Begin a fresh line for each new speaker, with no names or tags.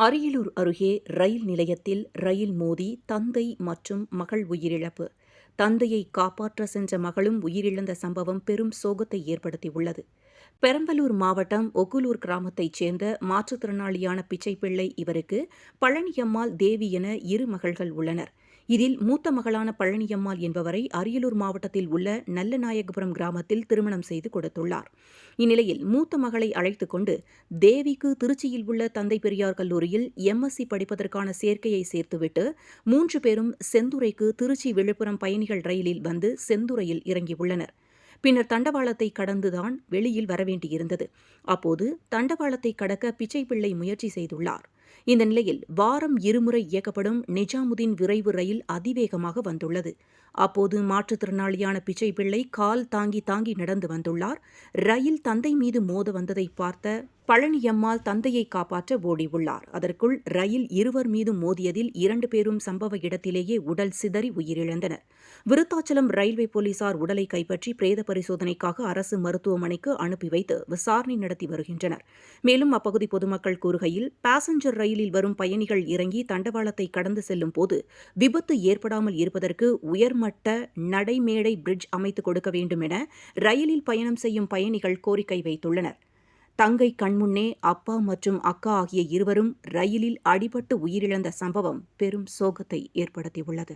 அரியலூர் அருகே ரயில் நிலையத்தில் ரயில் மோதி தந்தை மற்றும் மகள் உயிரிழப்பு. தந்தையை காப்பாற்ற சென்ற மகளும் உயிரிழந்த சம்பவம் பெரும் சோகத்தை ஏற்படுத்தியுள்ளது. பெரம்பலூர் மாவட்டம் ஒகுலூர் கிராமத்தைச் சேர்ந்த மாற்றுத்திறனாளியான பிச்சைப்பிள்ளை இவருக்கு பழனியம்மாள் தேவி என இரு மகள்கள் உள்ளனர். இதில் மூத்த மகளான பழனியம்மாள் என்பவரை அரியலூர் மாவட்டத்தில் உள்ள நல்லநாயகபுரம் கிராமத்தில் திருமணம் செய்து கொடுத்துள்ளார். இந்நிலையில் மூத்த மகளை அழைத்து கொண்டு தேவிக்கு திருச்சியில் உள்ள தந்தை பெரியார் கல்லூரியில் எம்எஸ்சி படிப்பதற்கான சேர்க்கையை சேர்த்துவிட்டு மூன்று பேரும் செந்துறைக்கு திருச்சி விழுப்புரம் பயணிகள் ரயிலில் வந்து செந்துரையில் இறங்கியுள்ளனர். பின்னர் தண்டவாளத்தை கடந்துதான் வெளியில் வரவேண்டியிருந்தது. அப்போது தண்டவாளத்தை கடக்க பிச்சை பிள்ளை முயற்சி செய்துள்ளார். இந்த நிலையில் வாரம் இருமுறை இயக்கப்படும் நிஜாமுதீன் விரைவு ரயில் அதிவேகமாக வந்துள்ளது. அப்போது மாற்றுத்திறனாளியான பிச்சை பிள்ளை கால் தாங்கி தாங்கி நடந்து வந்துள்ளார். ரயில் தந்தை மீது மோத வந்ததை பார்த்த பழனியம்மாள் தந்தையை காப்பாற்ற ஓடியுள்ளார். அதற்குள் ரயில் இருவர் மீதும் மோதியதில் இரண்டு பேரும் சம்பவ இடத்திலேயே உடல் சிதறி உயிரிழந்தனர். விருத்தாச்சலம் ரயில்வே போலீசார் உடலை கைப்பற்றி பிரேத பரிசோதனைக்காக அரசு மருத்துவமனைக்கு அனுப்பி வைத்து விசாரணை நடத்தி வருகின்றனர். மேலும் அப்பகுதி பொதுமக்கள் கூறுகையில் பாசஞ்சர் ரயிலில் வரும் பயணிகள் இறங்கி தண்டவாளத்தை கடந்து செல்லும் போது விபத்து ஏற்படாமல் இருப்பதற்கு உயர்மட்ட நடைமேடை பிரிட்ஜ் அமைத்துக் கொடுக்க வேண்டும் என ரயிலில் பயணம் செய்யும் பயணிகள் கோரிக்கை வைத்துள்ளனர். தங்கை கண்முன்னே அப்பா மற்றும் அக்கா ஆகிய இருவரும் ரயிலில் அடிபட்டு உயிரிழந்த சம்பவம் பெரும் சோகத்தை ஏற்படுத்தியுள்ளது.